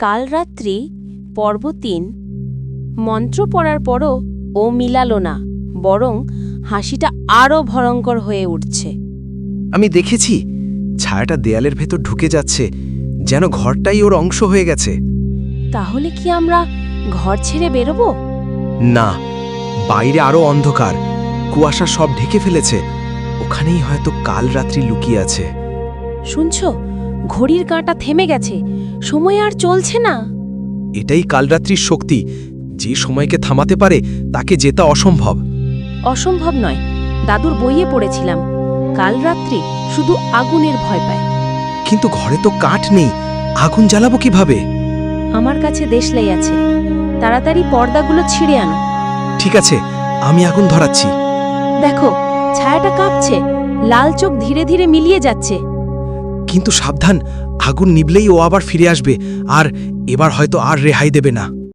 কাল রাত্রি পর্ব তিন। মন্ত্র পড়ার পরও ও মিলালো না বরং হাসিটা আরও ভয়ঙ্কর হয়ে উঠছে। আমি দেখেছি ছায়াটা দেয়ালের ভেতর ঢুকে যাচ্ছে যেন ঘরটাই ওর অংশ হয়ে গেছে। তাহলে কি আমরা ঘর ছেড়ে বেরোবো? না বাইরে আরও অন্ধকার কুয়াশা সব ঢেকে ফেলেছে ওখানেই হয়তো কাল রাত্রি লুকিয়ে আছে। শুনছ? ঘড়ির কাঁটা থেমে গেছে। সময় আর চলছে না। এটাই কালরাত্রির শক্তি। যে সময়কে থামাতে পারে তাকে জেতা অসম্ভব। অসম্ভব নয়। দাদুর বইয়ে পড়েছিলাম কাল রাত্রি শুধু আগুনের ভয় পায়। কিন্তু ঘরে তো কাঠ নেই। আগুন জ্বালাবো কীভাবে? আমার কাছে দেশলাই আছে। তাড়াতাড়ি পর্দাগুলো ছিঁড়ে আনো। ঠিক আছে আমি আগুন ধরাচ্ছি। দেখো ছায়াটা কাঁপছে। লাল চোখ ধীরে ধীরে মিলিয়ে যাচ্ছে। কিন্তু সাবধান, আগুন নিবলেই ও আবার ফিরে আসবে, আর এবার হয়তো আর রেহাই দেবে না।